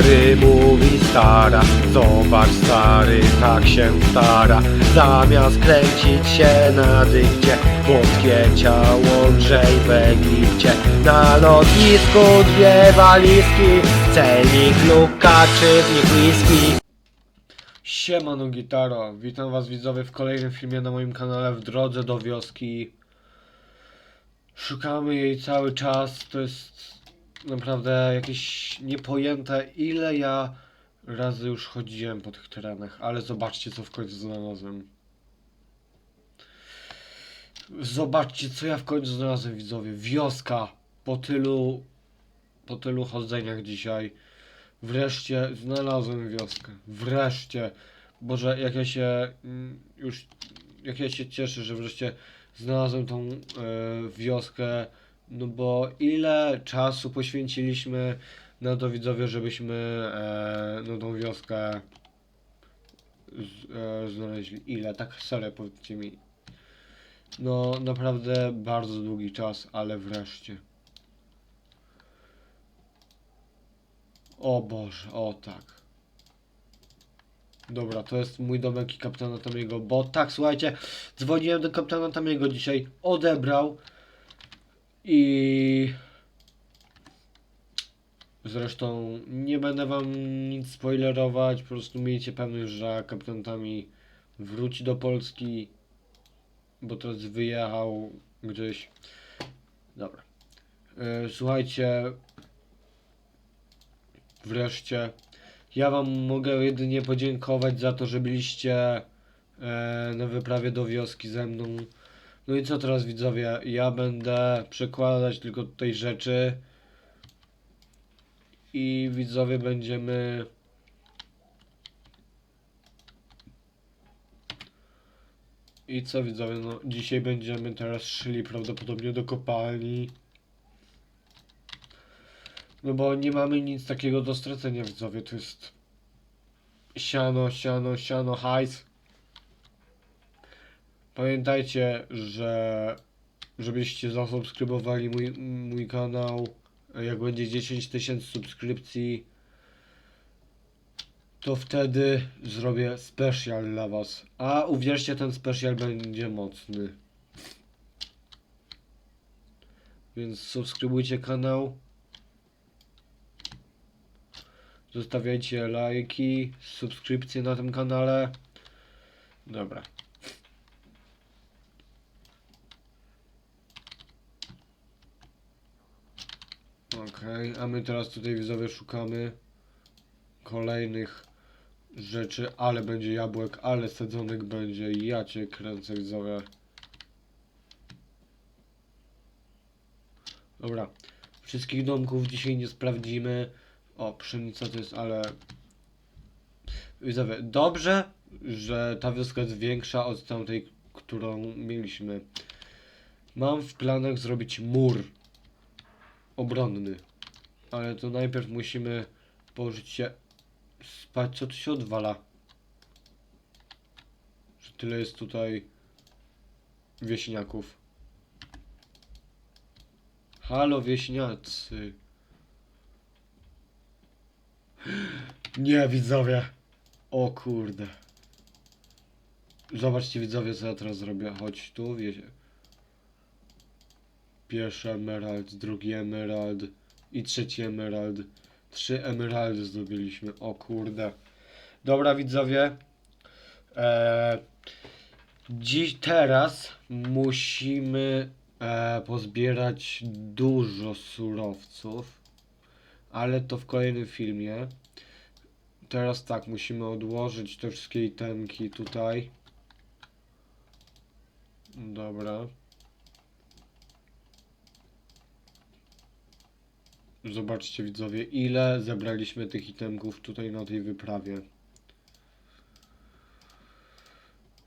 Stary mówi stara, zobacz stary, tak się stara. Zamiast kręcić się na dykcie, włoskie ciało grzej w Egipcie. Na lotnisku dwie walizki, celnik luka czy w nich whisky. Siemano Gitaro, witam was widzowie w kolejnym filmie na moim kanale w drodze do wioski. Szukamy jej cały czas, to jest naprawdę jakieś niepojęte ile ja razy już chodziłem po tych terenach, ale zobaczcie co w końcu znalazłem. Zobaczcie co ja w końcu znalazłem widzowie, wioska po tylu, po tylu chodzeniach dzisiaj. Wreszcie znalazłem wioskę, wreszcie. Boże, jak ja się mm, już, jak ja się cieszę, że wreszcie znalazłem tą e, wioskę, no bo ile czasu poświęciliśmy na to widzowie, żebyśmy e, no tą wioskę z, e, znaleźli. Ile? Tak serio powiedzcie mi. No naprawdę bardzo długi czas, ale wreszcie. O Boże, o tak. Dobra, to jest mój domek i kapitana Tomiego, bo tak, słuchajcie, dzwoniłem do kapitana Tomiego dzisiaj, odebrał i zresztą nie będę wam nic spoilerować, po prostu miejcie pewność, że kapitan Tami wróci do Polski, bo teraz wyjechał gdzieś. Dobra. E, Słuchajcie, wreszcie ja wam mogę jedynie podziękować za to, że byliście e, na wyprawie do wioski ze mną. No i co teraz widzowie? Ja będę przekładać tylko tutaj rzeczy. I widzowie będziemy... I co widzowie? No dzisiaj będziemy teraz szli prawdopodobnie do kopalni. No bo nie mamy nic takiego do stracenia widzowie, to jest siano, siano, siano, hajs. Pamiętajcie, że żebyście zasubskrybowali mój, mój kanał, jak będzie 10 tysięcy subskrypcji, to wtedy zrobię special dla was. A uwierzcie, ten special będzie mocny. Więc subskrybujcie kanał. Zostawiajcie lajki, subskrypcje na tym kanale. Dobra. Okej, a my teraz tutaj widzowie szukamy kolejnych rzeczy, ale będzie jabłek, ale sadzonek będzie. Ja cię kręcę widzowie. Dobra. Wszystkich domków dzisiaj nie sprawdzimy. O, pszenica to jest, ale... Widzowie, dobrze, że ta wioska jest większa od tamtej, którą mieliśmy. Mam w planach zrobić mur obronny. Ale to najpierw musimy położyć się spać. Co tu się odwala? Że tyle jest tutaj wieśniaków. Halo wieśniacy. Nie, widzowie. O kurde. Zobaczcie, widzowie, co ja teraz zrobię. Chodź tu, wiecie. Pierwszy emerald, drugi emerald i trzeci emerald. Trzy emeraldy zdobyliśmy. O kurde. Dobra, widzowie. Eee, dziś, teraz musimy e, pozbierać dużo surowców ale to w kolejnym filmie. Teraz tak, musimy odłożyć te wszystkie itemki tutaj. Dobra. Zobaczcie widzowie, ile zebraliśmy tych itemków tutaj na tej wyprawie.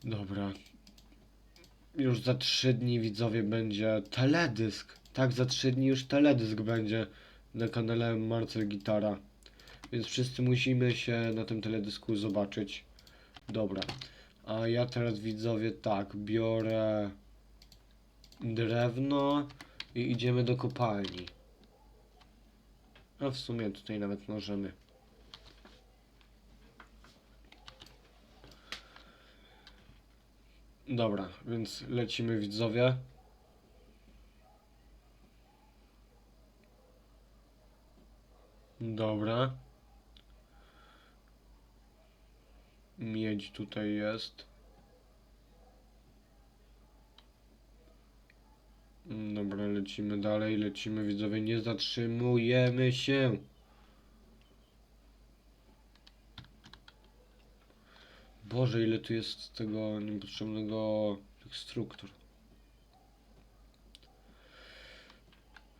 Dobra. Już za 3 dni widzowie będzie teledysk. Tak, za 3 dni już teledysk będzie na kanale Marcel Gitara. Więc wszyscy musimy się na tym teledysku zobaczyć. Dobra. A ja teraz widzowie tak, biorę drewno i idziemy do kopalni. No w sumie tutaj nawet możemy. Dobra, więc lecimy widzowie. Dobra. Miedź tutaj jest. Lecimy dalej, lecimy widzowie, nie zatrzymujemy się. Boże, ile tu jest tego niepotrzebnego struktur.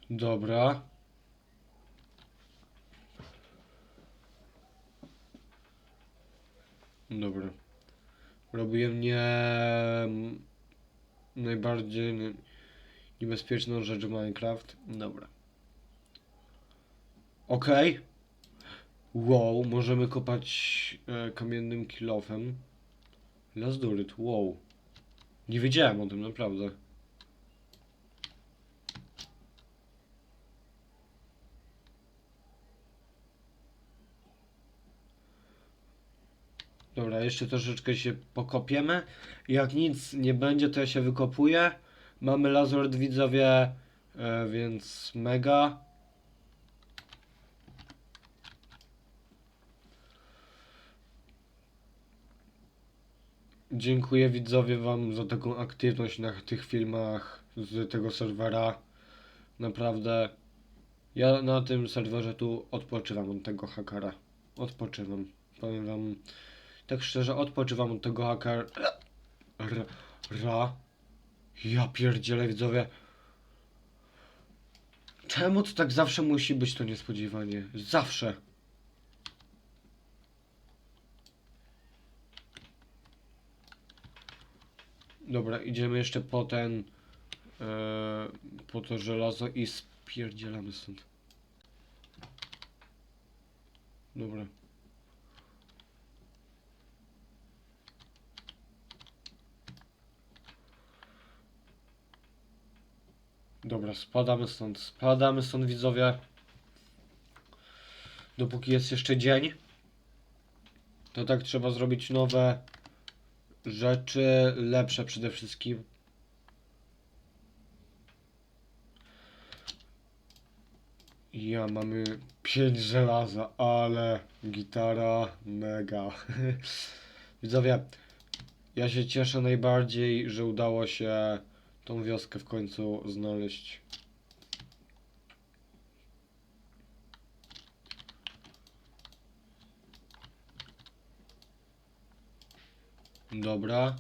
Dobra. Dobra. Robię mnie najbardziej nie- niebezpieczną rzecz w Minecraft. Dobra. Okej. Wow, możemy kopać e, kamiennym kilofem. Lazduryt, wow. Nie wiedziałem o tym, naprawdę. Dobra, jeszcze troszeczkę się pokopiemy. Jak nic nie będzie, to ja się wykopuję. Mamy lazuryt widzowie, e, więc mega. Dziękuję widzowie wam za taką aktywność na tych filmach z tego serwera. Naprawdę. Ja na tym serwerze tu odpoczywam od tego hakera. Odpoczywam. Powiem wam tak szczerze, odpoczywam od tego hakera. Ra. Ja pierdzielę widzowie. Czemu to tak zawsze musi być to niespodziewanie? Zawsze. Dobra, idziemy jeszcze po ten. E, po to żelazo i spierdzielamy stąd. Dobra. Dobra, spadamy stąd. Spadamy stąd widzowie. Dopóki jest jeszcze dzień. To tak trzeba zrobić nowe rzeczy, lepsze przede wszystkim. Ja mamy 5 żelaza, ale gitara mega. Widzowie, ja się cieszę najbardziej, że udało się tą wioskę w końcu znaleźć. Dobra.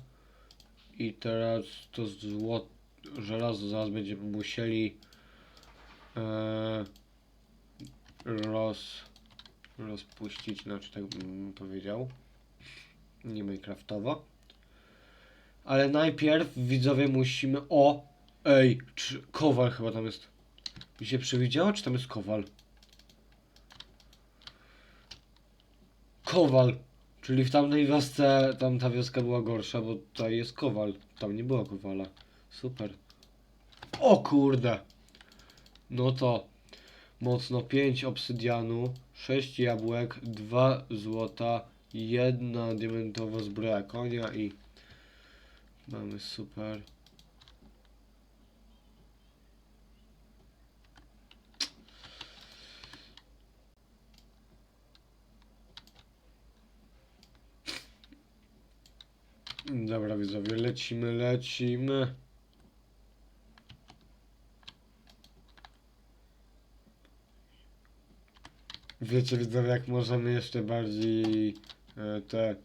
I teraz to zło... żelazo zaraz będziemy musieli e, roz, rozpuścić, znaczy tak bym powiedział. Nie Minecraftowo. Ale najpierw widzowie musimy. O! Ej, czy kowal chyba tam jest. Mi się przewidziało, czy tam jest kowal? Kowal! Czyli w tamtej wiosce, tamta wioska była gorsza, bo tutaj jest kowal. Tam nie było kowala. Super. O kurde! No to mocno 5 obsydianu, 6 jabłek, 2 złota, jedna diamentowa zbroja konia i mamy super. Dobra widzowie, lecimy, lecimy. Wiecie widzowie, jak możemy jeszcze bardziej e, te...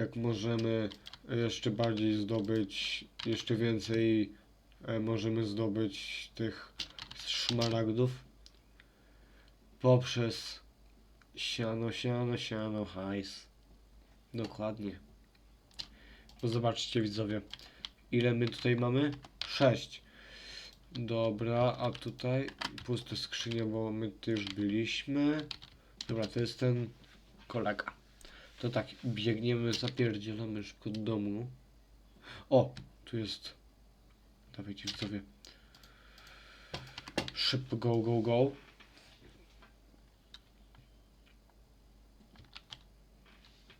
Jak możemy jeszcze bardziej zdobyć, jeszcze więcej e, możemy zdobyć tych szmaragdów poprzez siano, siano, siano, hajs. Dokładnie. Bo zobaczcie widzowie, ile my tutaj mamy? 6. Dobra, a tutaj puste skrzynie, bo my tu już byliśmy. Dobra, to jest ten kolega. To tak, biegniemy, zapierdzielamy szybko do domu. O, tu jest. Dawajcie widzowie. Szybko, go, go, go.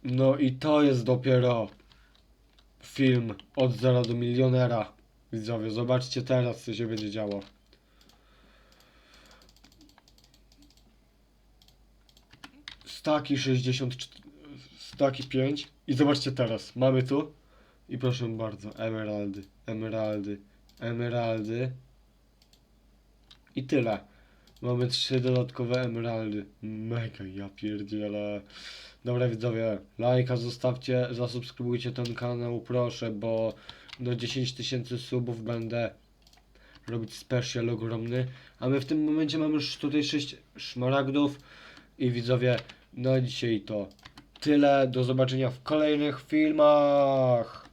No i to jest dopiero film od zera do milionera. Widzowie, zobaczcie teraz, co się będzie działo. Staki 64, staki 5 i zobaczcie teraz, mamy tu. I proszę bardzo, emeraldy, emeraldy, emeraldy. I tyle. Mamy trzy dodatkowe emeraldy. Mega, ja pierdzielę. Dobra widzowie, lajka zostawcie, zasubskrybujcie ten kanał proszę, bo do 10 tysięcy subów będę robić special ogromny. A my w tym momencie mamy już tutaj 6 szmaragdów. I widzowie, na dzisiaj to tyle. Do zobaczenia w kolejnych filmach.